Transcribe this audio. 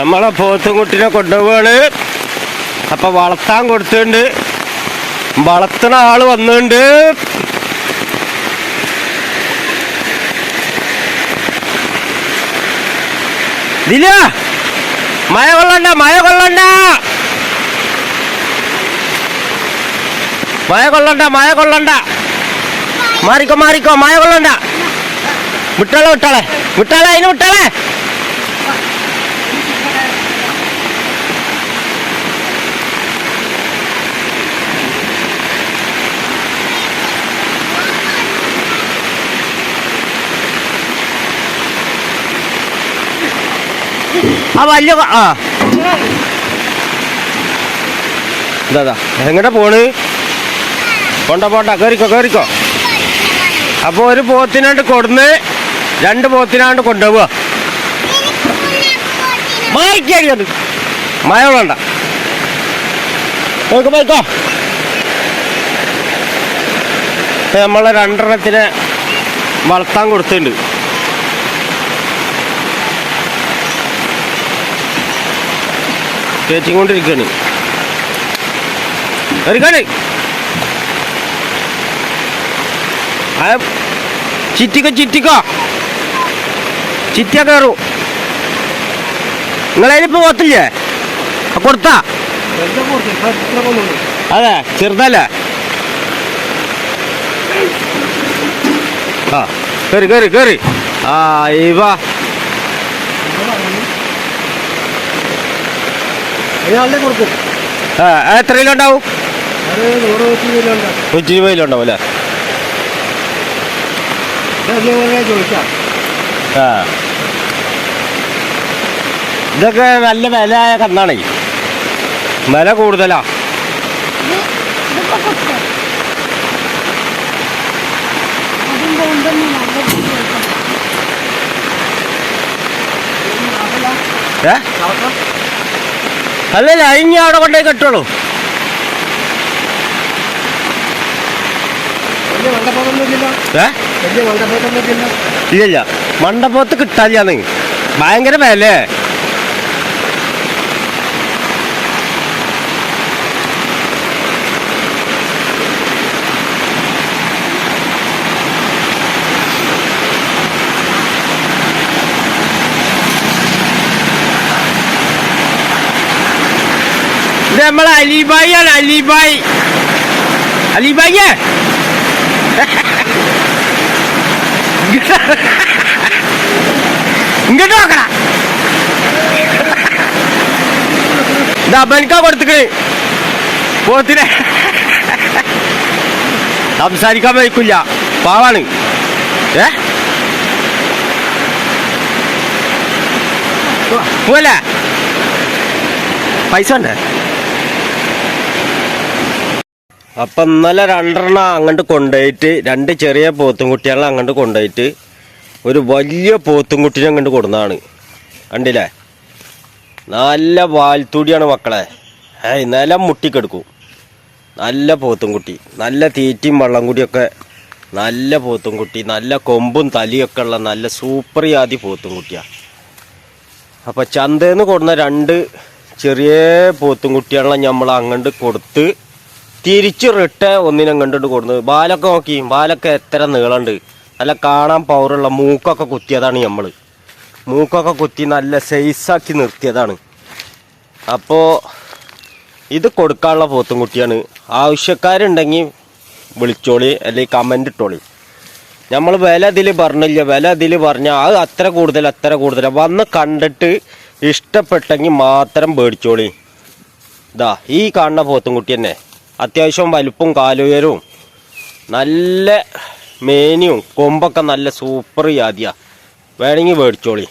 നമ്മളെ പോത്തുംകുട്ടിനെ കൊണ്ടുപോവാണ്. അപ്പൊ വളർത്താൻ കൊടുത്തിട്ടുണ്ട്. വളർത്തണ ആൾ വന്നിട്ടുണ്ട്. ദില മഴ കൊള്ളണ്ട മഴ കൊള്ളണ്ട. മഴ കൊള്ളണ്ട മഴ കൊള്ളണ്ട. മാറിക്കോ മാറിക്കോ മഴ കൊള്ളണ്ട. വിട്ടാളെ വിട്ടാളെ വിട്ടാളെ അതിന് വിട്ടാളെ. ആ വലിയ ആ. ഇതാ എങ്ങടെ പോണ്? പോണ്ട പോണ്ട. കേറിക്കോ കേറിക്കോ. അപ്പൊ ഒരു പോത്തിനാണ്ട് കൊടുന്ന് രണ്ട് പോത്തിനാണ്ട് കൊണ്ടുപോവുക മഴ വേണ്ട. പോയിക്കോ. നമ്മളെ രണ്ടെണ്ണത്തിനെ വളർത്താൻ കൊടുത്തിട്ടുണ്ട്. കയറ്റിക്കൊണ്ടിരിക്കുകയാണ് ആ ചിറ്റിക്ക ചിറ്റിക്കോ. ചിറ്റിയ കയറൂ. നിങ്ങളതിലിപ്പോ പോത്തില്ലേ? കൊടുത്താ. അതെ ചെറുതല്ലേ? ആ കയറി കയറി കയറി. ആ ഇവ. കൊടുക്കും. ആ എത്ര കിലോ ഉണ്ടാവും? നൂറ്റി ഇരുപത് കിലോ ഉണ്ടാവും. അല്ലേ? ചോദിക്കാം. ആ. ഇതൊക്കെ നല്ല വില കന്നാണ്. വില കൂടുതലാ. ഏ? അല്ലല്ല ഇനി അവിടെ കൊണ്ടേ കെട്ടുള്ളൂ. ഇല്ല മണ്ഡപത്ത് കിട്ടാനില്ലാന്ന് ഭയങ്കര വില ഇത് നമ്മളെ അലിബായി ആണ് അലിബായി. അലിബായി ഇങ്ങോട്ട് നോക്കണ ദബൻക്കാ കൊടുത്തിക്കണ് പോത്തിനെ. സംസാരിക്കാൻ വയ്ക്കില്ല. പാവാണ്. ഏ? പോലെ പൈസ ഉണ്ടേ അപ്പൊ ഇന്നലെ രണ്ടെണ്ണം അങ്ങോട്ട് കൊണ്ടുപോയിട്ട് രണ്ട് ചെറിയ പോത്തും കുട്ടികളെ അങ്ങോട്ട് കൊണ്ടുപോയിട്ട് ഒരു വലിയ പോത്തും കുട്ടിനെ അങ്ങോട്ട് കൊടുന്നതാണ് കണ്ടില്ലേ? നല്ല വാൽത്തൂടിയാണ് മക്കളെ. ഏയ് നിലം മുട്ടിക്കെടുക്കും. നല്ല പോത്തും കുട്ടി നല്ല തീറ്റയും വെള്ളം കൂടിയൊക്കെ നല്ല പോത്തും കുട്ടി നല്ല കൊമ്പും തലിയൊക്കെ ഉള്ള നല്ല സൂപ്പർ ജാതി പോത്തും കുട്ടിയാണ് ചന്തയിൽ നിന്ന് കൊടുന്ന രണ്ട് ചെറിയ പോത്തും കുട്ടികളെ നമ്മൾ അങ്ങോട്ട് കൊടുത്ത് തിരിച്ച് റിട്ട ഒന്നിനും കണ്ടിട്ട് കൊടുന്നത് ബാലൊക്കെ നോക്കി ബാലൊക്കെ എത്ര നീളമുണ്ട് നല്ല കാണാൻ പവറുള്ള മൂക്കൊക്കെ കുത്തിയതാണ് നമ്മൾ മൂക്കൊക്കെ കുത്തി നല്ല സൈസാക്കി നിർത്തിയതാണ്. അപ്പോൾ ഇത് കൊടുക്കാനുള്ള പോത്തും കുട്ടിയാണ്. ആവശ്യക്കാരുണ്ടെങ്കിൽ വിളിച്ചോളി അല്ലെങ്കിൽ കമന്റ് ഇട്ടോളി. നമ്മൾ വില ഇതിൽ പറഞ്ഞില്ല വില ഇതിൽ പറഞ്ഞാൽ അത് അത്ര കൂടുതൽ അത്ര കൂടുതൽ. വന്ന് കണ്ടിട്ട് ഇഷ്ടപ്പെട്ടെങ്കിൽ മാത്രം മേടിച്ചോളി ഇതാ ഈ കാണുന്ന പോത്തും കുട്ടി തന്നെ. അത്യാവശ്യം വലുപ്പും കാലുയരവും. നല്ല മേനിയും കൊമ്പൊക്കെ നല്ല സൂപ്പർ ജാതിയാണ് വേണമെങ്കിൽ മേടിച്ചോളി.